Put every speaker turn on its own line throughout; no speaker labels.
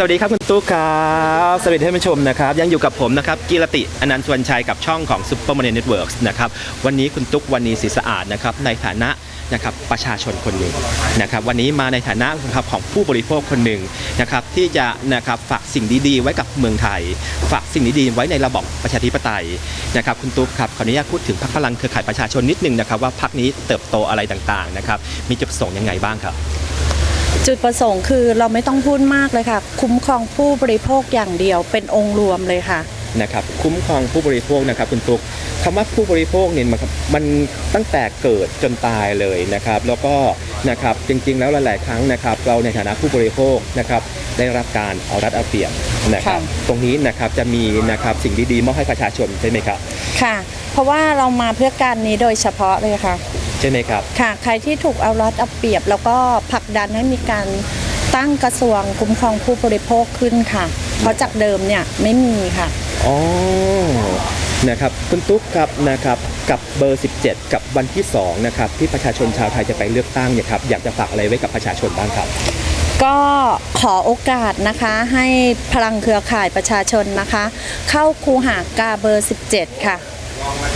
สวัสดีครับคุณตุ๊กครับสวัสดีท่านผู้ชมนะครับยังอยู่กับผมนะครับกีรติอนันต์สวนชัยกับช่องของ Super m o n e y Networks นะครับวันนี้คุณตุ๊กวันนี้ศรีสะอาดนะครับในฐานะนะครับประชาชนคนหนึ่งนะครับวันนี้มาในฐานะนะครับของผู้บริโภคคนหนึ่งนะครับที่จะนะครับฝากสิ่งดีๆ ไว้กับเมืองไทย ฝากสิ่งดีๆไว้ในระบอบประชาธิปไตยนะครับคุณตุ๊กครับขออนุญาตพูดถึงพรรคพลังเครือข่ายประชาชนนิดนึงนะครับว่าพรรคนี้เติบโตอะไรต่างๆนะครับมีจุดประสงค์ยังไงบ้างครับ
จุดประสงค์คือเราไม่ต้องพูดมากเลยค่ะ คุ้มครองผู้บริโภคอย่างเดียวเป็นองค์รวมเลยค่ะ
นะครับคุ้มครองผู้บริโภคนะครับคุณตุ๊กคำว่าผู้บริโภคเนี่ยมันมันตั้งแต่เกิดจนตายเลยนะครับแล้วก็นะครับจริงๆแล้วหลายๆครั้งนะครับเราในฐานะผู้บริโภคนะครับได้รับการเอารัดเอาเปรียบนะครับ
ค่ะ
ตรงนี้นะครับจะมีนะครับสิ่งดีๆมอบให้ประชาชนใช่ไหมครับ
ค่ะ เพราะว่าเรามาเพื่อการนี้โดยเฉพาะเลยค่ะ
ใช่ไหมครับ
ค่ะ ใครที่ถูกเอารัดเอาเปรียบ แล้วก็ผลักดันให้มีการตั้งกระทรวงคุ้มครองผู้บริโภคขึ้นค่ะ เพราะจากเดิมเนี่ยไม่มีค่ะ
อ๋อ นะครับคุณตุ๊กครับนะครับกับเบอร์ 17 กับวันที่2นะครับที่ประชาชนชาวไทยจะไปเลือกตั้งเนี่ยครับอยากจะฝากอะไรไว้กับประชาชนบ้างครับ
ก็ขอโอกาสนะคะให้พลังเครือข่ายประชาชนนะคะ เข้าคูหากาเบอร์ 17 ค่ะ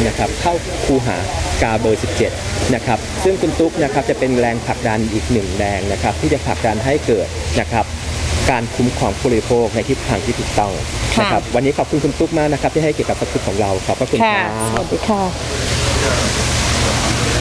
นะครับเข้าคูหากาเบอร์ 17 นะครับ ซึ่งคุณตุ๊กนะครับจะเป็นแรงผลักดันอีกหนึ่งแรงนะครับที่จะผลักดันให้เกิดนะครับการคุ้มครองผู้บริโภคในทิศทางที่ถูกต้อง
ค่ะ
นะครับวันนี้ขอบคุณคุณตุ๊กมากนะครับที่ให้เกียรติกับสกุลของเราขอบพระคุณค
ค่ะ
รับ
สวัสดีค่ะ